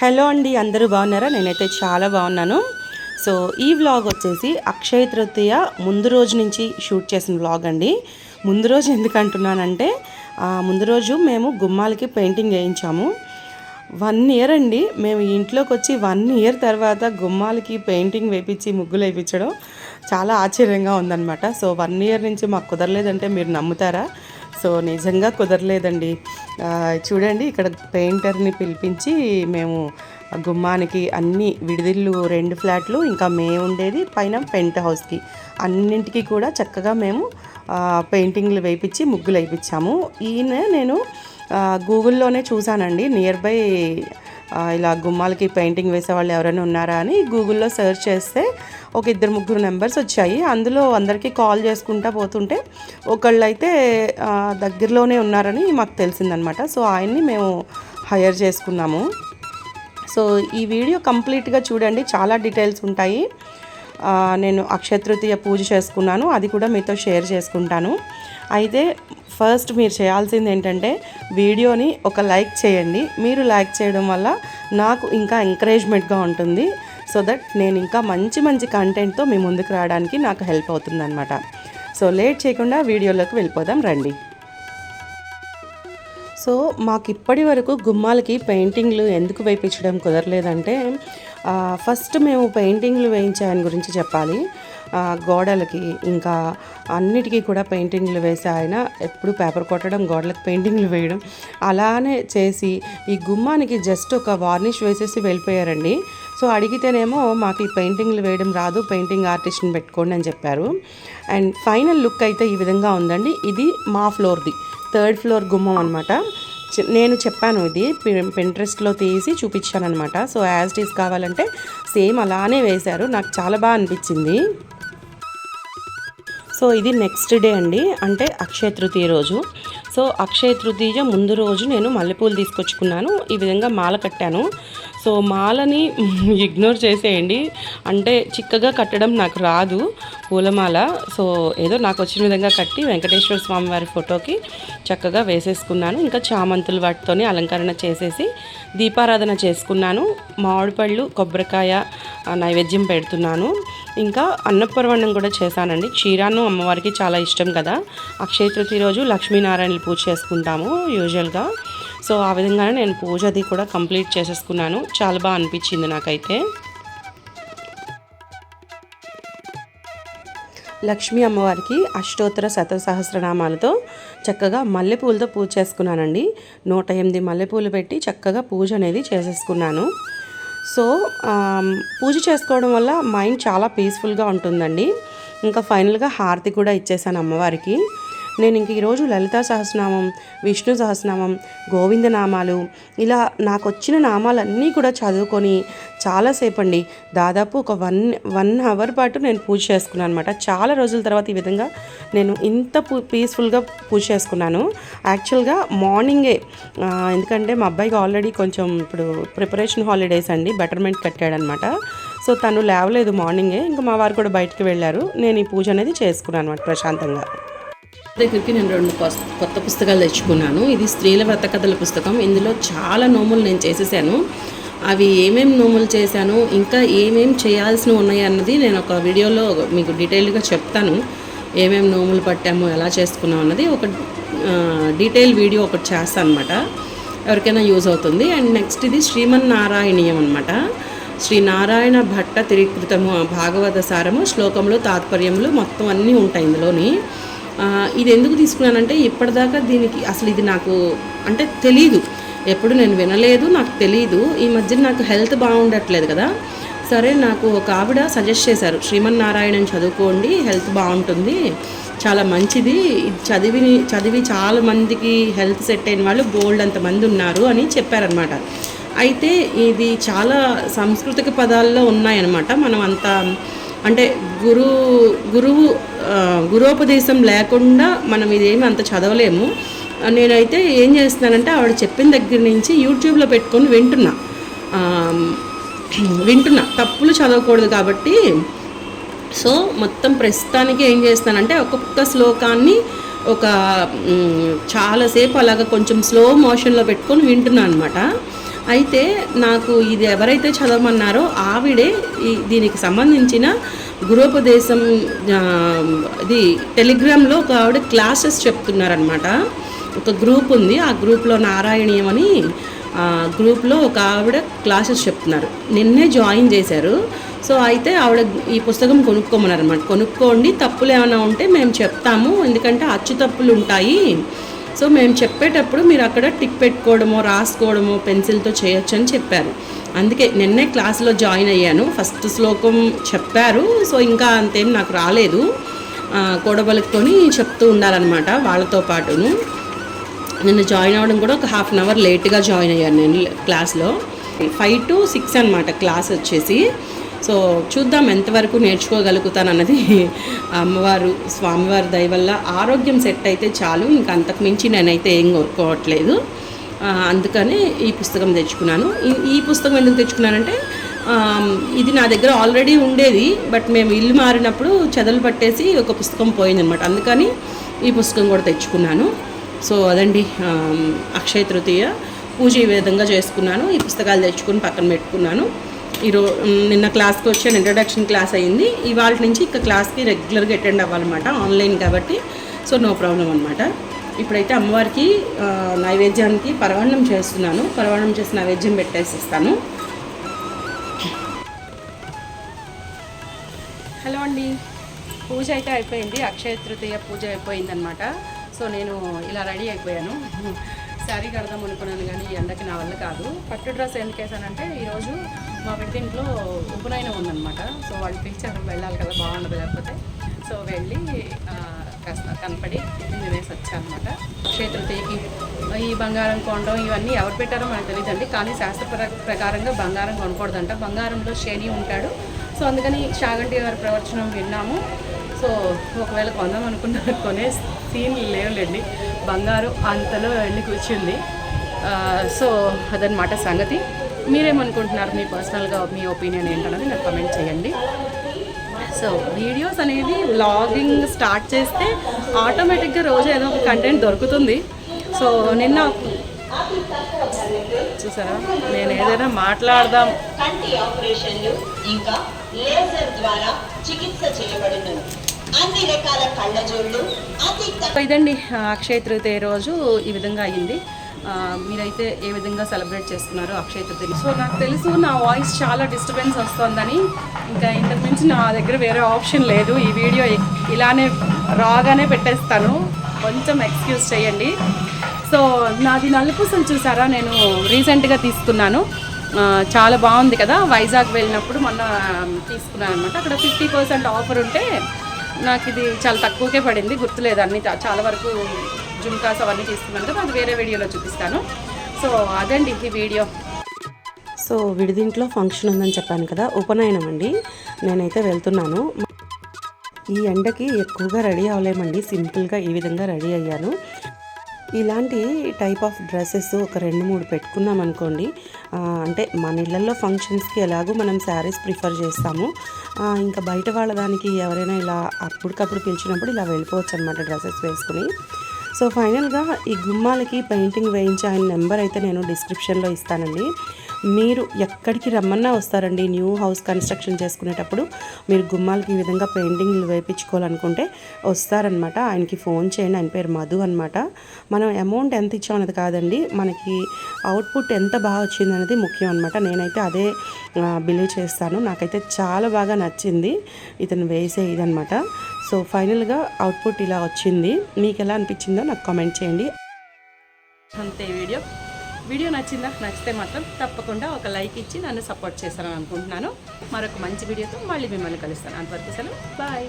Hello అండి అందరూ బాగున్నారా? నేనైతే చాలా బాగున్నాను. సో ఈ వ్లాగ్ వచ్చేసి అక్షయ తృతీయ ముందు రోజు నుంచి షూట్ చేసిన వ్లాగ్ అండి. ముందు రోజు ఎందుకు అంటున్నానంటే ముందు రోజు మేము గుమ్మాలకి పెయింటింగ్ వేయించాము. వన్ ఇయర్ అండి మేము ఇంట్లోకి వచ్చి వన్ ఇయర్ తర్వాత గుమ్మాలకి పెయింటింగ్ వేపించి ముగ్గులు వేయించడం చాలా ఆశ్చర్యంగా ఉందన్నమాట. సో వన్ ఇయర్ నుంచి మాకు కుదరలేదంటే మీరు నమ్ముతారా? సో నిజంగా కుదరలేదండి. చూడండి ఇక్కడ పెయింటర్ని పిలిపించి మేము గుమ్మానికి అన్ని విడిదిళ్ళు రెండు ఫ్లాట్లు ఇంకా మేము ఉండేది పైన పెంట్ హౌస్కి. అన్నింటికి కూడా చక్కగా మేము పెయింటింగ్లు వేయించి ముగ్గులు వేయించాము ఈయన నేను గూగుల్లోనే చూశానండి. నియర్ బై ఇలా గుమ్మాలకి పెయింటింగ్ వేసే వాళ్ళు ఎవరైనా ఉన్నారా అని గూగుల్లో సెర్చ్ చేస్తే ఒక ఇద్దరు ముగ్గురు నెంబర్స్ వచ్చాయి. అందులో అందరికీ కాల్ చేసుకుంటా పోతుంటే ఒకళ్ళు అయితే దగ్గరలోనే ఉన్నారని మాకు తెలిసిందనమాట. సో ఆయన్ని మేము హైర్ చేసుకున్నాము. సో ఈ వీడియో కంప్లీట్గా చూడండి. చాలా డీటెయిల్స్ ఉంటాయి. నేను అక్షయ తృతీయ పూజ చేసుకున్నాను. అది కూడా మీతో షేర్ చేసుకుంటాను. అయితే ఫస్ట్ మీరు చేయాల్సింది ఏంటంటే వీడియోని ఒక లైక్ చేయండి. మీరు లైక్ చేయడం వల్ల నాకు ఇంకా ఎంకరేజ్మెంట్గా ఉంటుంది. సో దట్ నేను ఇంకా మంచి మంచి కంటెంట్తో మీ ముందుకు రావడానికి నాకు హెల్ప్ అవుతుందన్నమాట. సో లేట్ చేయకుండా వీడియోలోకి వెళ్ళిపోదాం రండి. సో మాకు ఇప్పటి వరకు గుమ్మాలకి పెయింటింగ్లు ఎందుకు వేయించడం కుదరలేదంటే ఫస్ట్ మేము పెయింటింగ్లు వేయించాయని గురించి చెప్పాలి. గోడలకి ఇంకా అన్నిటికీ కూడా పెయింటింగ్లు వేసే ఆయన ఎప్పుడు పేపర్ కొట్టడం గోడలకు పెయింటింగ్లు వేయడం అలానే చేసి ఈ గుమ్మానికి జస్ట్ ఒక వార్నిష్ వేసేసి వెళ్ళిపోయారండి. సో అడిగితేనేమో మాకు ఈ పెయింటింగ్లు వేయడం రాదు పెయింటింగ్ ఆర్టిస్ట్ని పెట్టుకోండి అని చెప్పారు. అండ్ ఫైనల్ లుక్ అయితే ఈ విధంగా ఉందండి. ఇది మా ఫ్లోర్ది థర్డ్ ఫ్లోర్ గుమ్మం అనమాట నేను చెప్పాను ఇది పింట్రెస్ట్లో తీసి చూపించాను అనమాట సో యాజ్ ఇట్ ఈస్ కావాలంటే సేమ్ అలానే వేశారు. నాకు చాలా బాగా అనిపించింది. సో ఇది నెక్స్ట్ డే అండి. అంటే అక్షయ తృతీయ రోజు. సో అక్షయ తృతీయ ముందు రోజు నేను మల్లెపూలు తీసుకొచ్చుకున్నాను. ఈ విధంగా మాల కట్టాను. సో మాలని ఇగ్నోర్ చేసేయండి. అంటే చిక్కగా కట్టడం నాకు రాదు పూలమాల. సో ఏదో నాకు వచ్చిన విధంగా కట్టి వెంకటేశ్వర స్వామి వారి ఫోటోకి చక్కగా వేసేసుకున్నాను. ఇంకా చామంతులు వాటితోని అలంకరణ చేసేసి దీపారాధన చేసుకున్నాను. మామిడిపళ్ళు కొబ్బరికాయ నైవేద్యం పెడుతున్నాను. ఇంకా అన్నపర్వణం కూడా చేశానండి. క్షీరాన్నం అమ్మవారికి చాలా ఇష్టం కదా. అక్షయ తృతీయ రోజు లక్ష్మీనారాయణ పూజ చేసుకుంటాము యూజువల్గా సో ఆ విధంగానే నేను పూజ అది కూడా కంప్లీట్ చేసేసుకున్నాను. చాలా బాగా అనిపించింది నాకైతే. లక్ష్మీ అమ్మవారికి అష్టోత్తర శత సహస్రనామాలతో చక్కగా మల్లెపూలతో పూజ చేసుకున్నానండి. నూట ఎనిమిది మల్లెపూలు పెట్టి చక్కగా పూజ అనేది చేసేసుకున్నాను. సో పూజ చేసుకోవడం వల్ల మైండ్ చాలా పీస్ఫుల్గా ఉంటుందండి. ఇంకా ఫైనల్గా హారతి కూడా ఇచ్చేసాను అమ్మవారికి. నేను ఇంక ఈరోజు లలితా సహస్రనామం విష్ణు సహస్రనామం గోవింద నామాలు ఇలా నాకు వచ్చిన నామాలన్నీ కూడా చదువుకొని చాలాసేపు అండి దాదాపు ఒక వన్ వన్ అవర్ పాటు నేను పూజ చేసుకున్నాను అనమాట చాలా రోజుల తర్వాత ఈ విధంగా నేను ఇంత పూ పీస్ఫుల్గా పూజ చేసుకున్నాను. యాక్చువల్గా మార్నింగే ఎందుకంటే మా అబ్బాయికి ఆల్రెడీ కొంచెం ఇప్పుడు ప్రిపరేషన్ హాలిడేస్ అండి బెటర్మెంట్ కట్టాడనమాట సో తను లేవలేదు మార్నింగే ఇంకా మా వారు కూడా బయటికి వెళ్ళారు. నేను ఈ పూజ అనేది చేసుకున్నాను అనమాట ప్రశాంతంగా. దగ్గరికి నేను రెండు కొత్త పుస్తకాలు తెచ్చుకున్నాను. ఇది స్త్రీల వ్రత కథల పుస్తకం. ఇందులో చాలా నోములు నేను చేసేసాను. అవి ఏమేమి నోములు చేశాను ఇంకా ఏమేమి చేయాల్సినవి ఉన్నాయి అన్నది నేను ఒక వీడియోలో మీకు డీటెయిల్గా చెప్తాను. ఏమేమి నోములు పట్టాము ఎలా చేసుకున్నాం అన్నది ఒక డీటెయిల్ వీడియో ఒకటి చేస్తాను అనమాట ఎవరికైనా యూజ్ అవుతుంది. అండ్ నెక్స్ట్ ఇది శ్రీమన్నారాయణీయం అనమాట శ్రీ నారాయణ భట్ట తిరికృతము భాగవత సారము శ్లోకములు తాత్పర్యములు మొత్తం అన్నీ ఉంటాయి ఇందులోని. ఇది ఎందుకు తీసుకున్నానంటే ఇప్పటిదాకా దీనికి అసలు ఇది నాకు అంటే తెలీదు. ఎప్పుడు నేను వినలేదు నాకు తెలీదు. ఈ మధ్య నాకు హెల్త్ బాగుండట్లేదు కదా. సరే నాకు ఒక ఆవిడ సజెస్ట్ చేశారు శ్రీమన్నారాయణం చదువుకోండి హెల్త్ బాగుంటుంది చాలా మంచిది ఇది చదివి చదివి చాలా మందికి హెల్త్ సెట్ అయిన వాళ్ళు బోల్డ్ అంతమంది ఉన్నారు అని చెప్పారనమాట అయితే ఇది చాలా సాంస్కృతిక పదాల్లో ఉన్నాయన్నమాట. మనం అంత అంటే గురువు గురువు ఆ, గురోపదేశం లేకుండా మనం ఇదేమి అంత చదవలేము. నేనైతే ఏం చేస్తున్నానంటే ఆవిడ చెప్పిన దగ్గర నుంచి యూట్యూబ్లో పెట్టుకొని వింటున్నా. వింటున్నా. తప్పులు చదవకూడదు కాబట్టి. సో మొత్తం ప్రస్తుతానికి ఏం చేస్తానంటే ఒక్కొక్క శ్లోకాన్ని ఒక చాలాసేపు అలాగ కొంచెం స్లో మోషన్లో పెట్టుకొని వింటున్నాను అనమాట అయితే నాకు ఇది ఎవరైతే చదవమన్నారో ఆవిడే ఈ దీనికి సంబంధించిన గృహోపదేశం ఇది టెలిగ్రామ్లో ఒక ఆవిడ క్లాసెస్ చెప్తున్నారనమాట ఒక గ్రూప్ ఉంది. ఆ గ్రూప్లో నారాయణీయం అని గ్రూప్లో ఒక ఆవిడ క్లాసెస్ చెప్తున్నారు. నిన్నే జాయిన్ చేశారు. సో అయితే ఆవిడ ఈ పుస్తకం కొనుక్కోమన్నారు అనమాట కొనుక్కోండి తప్పులు ఏమైనా ఉంటే మేము చెప్తాము. ఎందుకంటే అచ్చు తప్పులు ఉంటాయి. సో మేము చెప్పేటప్పుడు మీరు అక్కడ టిక్ పెట్టుకోవడమో రాసుకోవడమో పెన్సిల్తో చేయొచ్చు అని చెప్పారు. అందుకే నిన్నే క్లాస్లో జాయిన్ అయ్యాను. ఫస్ట్ శ్లోకం చెప్పారు. సో ఇంకా అంతేం నాకు రాలేదు. ఆ, కూడబలుక్కొని చెప్తూ ఉండాలన్నమాట వాళ్ళతో పాటును. నిన్న జాయిన్ అవ్వడం కూడా ఒక హాఫ్ అన్ అవర్ లేట్గా జాయిన్ అయ్యాను నేను క్లాస్లో. ఫైవ్ టు సిక్స్ అనమాట క్లాస్ వచ్చేసి. సో చూద్దాం ఎంతవరకు నేర్చుకోగలుగుతాను అన్నది అమ్మవారు స్వామివారి దయ వల్ల ఆరోగ్యం సెట్ అయితే చాలు. ఇంకా అంతకు మించి నేనైతే ఏం కోరుకోవట్లేదు. అందుకనే ఈ పుస్తకం తెచ్చుకున్నాను. ఈ- పుస్తకం ఎందుకు తెచ్చుకున్నానంటే ఇది నా దగ్గర ఆల్రెడీ ఉండేది బట్ మేము ఇల్లు మారినప్పుడు చెదలు పట్టేసి ఒక పుస్తకం పోయిందనమాట అందుకని ఈ పుస్తకం కూడా తెచ్చుకున్నాను. సో అదండి అక్షయ తృతీయ. పూజ ఈ విధంగా చేసుకున్నాను. ఈ పుస్తకాలు తెచ్చుకుని పక్కన పెట్టుకున్నాను. ఈరో నిన్న క్లాస్కి వచ్చాను ఇంట్రడక్షన్ క్లాస్ అయింది. ఇవాళ నుంచి ఇక క్లాస్కి రెగ్యులర్గా అటెండ్ అవ్వాలన్నమాట. ఆన్లైన్ కాబట్టి సో నో ప్రాబ్లం అనమాట ఇప్పుడైతే అమ్మవారికి నైవేద్యానికి పరవాన్నం చేస్తున్నాను. పరవాన్నం చేసి నైవేద్యం పెట్టేసి ఇస్తాను హలో అండి. పూజ అయితే అయిపోయింది. అక్షయ తృతీయ పూజ అయిపోయిందనమాట సో నేను ఇలా రెడీ అయిపోయాను. శారీ కడదాం అనుకున్నాను కానీ ఈ ఎండకి నా వల్ల కాదు. పట్టు డ్రెస్ ఎందుకు వేసానంటే ఈరోజు మా ఇంట్లో ఉపనయనం ఉందన్నమాట. సో వాళ్ళు పిలిచారు వెళ్ళాలి కదా బాగుండదు లేకపోతే. సో వెళ్ళి కాస్త కనపడి నేను వేసి వచ్చానమాట. అనమాట ఈ బంగారం కొనడం ఇవన్నీ ఎవరు పెట్టారో మనకు తెలియదండి కానీ శాస్త్ర ప్ర- ప్రకారంగా బంగారం కొనకూడదంట. బంగారంలో శని ఉంటాడు. సో అందుకని షాగంటి గారి ప్రవచనం విన్నాము. సో ఒకవేళ కొందాం అనుకున్న కొనే సీన్ లేవులేండి. బంగారు అంతలో వెళ్ళి కూర్చుంది సో అదనమాట సంగతి. మీరేమనుకుంటున్నారు? మీ పర్సనల్గా మీ ఒపీనియన్ ఏంటన్నది నాకు కమెంట్ చేయండి. సో వీడియోస్ అనేది వ్లాగింగ్ స్టార్ట్ చేస్తే ఆటోమేటిక్గా రోజు ఏదో ఒక కంటెంట్ దొరుకుతుంది. సో నిన్న చూసారా? నేను ఏదైనా మాట్లాడదాం. కంటి ఆపరేషన్లు ఇంకా లేజర్ ద్వారా చికిత్స చేయబడును. ఇదండి అక్షయ తృతీయ రోజు ఈ విధంగా అయ్యింది మీరైతే ఏ విధంగా సెలబ్రేట్ చేస్తున్నారో అక్షయ తృతీయ సో నాకు తెలుసు నా వాయిస్ చాలా డిస్టర్బెన్స్ వస్తుందని. ఇంకా ఇంతకు మించి నా దగ్గర వేరే ఆప్షన్ లేదు. ఈ వీడియో ఇలానే రాగానే పెట్టేస్తాను. కొంచెం ఎక్స్క్యూజ్ చేయండి. సో నాది నలుపుసలు చూసారా? నేను రీసెంట్గా తీసుకున్నాను. చాలా బాగుంది కదా. వైజాగ్ వెళ్ళినప్పుడు మొన్న తీసుకున్నాను అనమాట అక్కడ ఫిఫ్టీ పర్సెంట్ ఆఫర్ ఉంటే నాకు ఇది చాలా తక్కువకే పడింది గుర్తులేదు అన్ని చాలా వరకు జుమ్కాస్ అవన్నీ తీసుకున్నాను కదా అది వేరే వీడియోలో చూపిస్తాను. సో అదండి ఈ వీడియో. సో విడిదింట్లో ఫంక్షన్ ఉందని చెప్పాను కదా ఉపనయనం అండి. నేనైతే వెళ్తున్నాను. ఈ ఎండకి ఎక్కువగా రెడీ అవ్వలేమండి. సింపుల్గా ఈ విధంగా రెడీ అయ్యాను. ఇలాంటి టైప్ ఆఫ్ డ్రెస్సెస్ ఒక రెండు మూడు పెట్టుకున్నాం అనుకోండి అంటే మన ఇళ్ళల్లో ఫంక్షన్స్కి ఎలాగో మనం శారీస్ ప్రిఫర్ చేస్తాము. ఇంకా బయట వాళ్ళ దానికి ఎవరైనా ఇలా అప్పటికప్పుడు పిలిచినప్పుడు ఇలా వెళ్ళిపోవచ్చు అనమాట డ్రెస్సెస్ వేసుకుని. సో ఫైనల్గా ఈ గుమ్మాలకి పెయింటింగ్ వేయించే ఆయన నెంబర్ అయితే నేను డిస్క్రిప్షన్లో ఇస్తానండి. మీరు ఎక్కడికి రమ్మన్నా వస్తారండి. న్యూ హౌస్ కన్స్ట్రక్షన్ చేసుకునేటప్పుడు మీరు గుమ్మాలకి ఈ విధంగా పెయింటింగ్లు వేయించుకోవాలనుకుంటే వస్తారనమాట ఆయనకి ఫోన్ చేయండి. ఆయన పేరు మధు అనమాట మనం అమౌంట్ ఎంత ఇచ్చామనేది కాదండి. మనకి అవుట్పుట్ ఎంత బాగా వచ్చింది అనేది ముఖ్యం అనమాట నేనైతే అదే బిలీవ్ చేస్తాను. నాకైతే చాలా బాగా నచ్చింది ఇతను వేసే ఇదనమాట సో ఫైనల్గా అవుట్పుట్ ఇలా వచ్చింది. మీకు ఎలా అనిపించిందో నాకు కామెంట్ చేయండి. అంతే వీడియో. వీడియో నచ్చిందా? నచ్చితే మాత్రం తప్పకుండా ఒక లైక్ ఇచ్చి నన్ను సపోర్ట్ చేస్తారని అనుకుంటున్నాను. మరొక మంచి వీడియోతో మళ్ళీ మిమ్మల్ని కలుస్తాను. అంతవరకు సెలవు. బాయ్.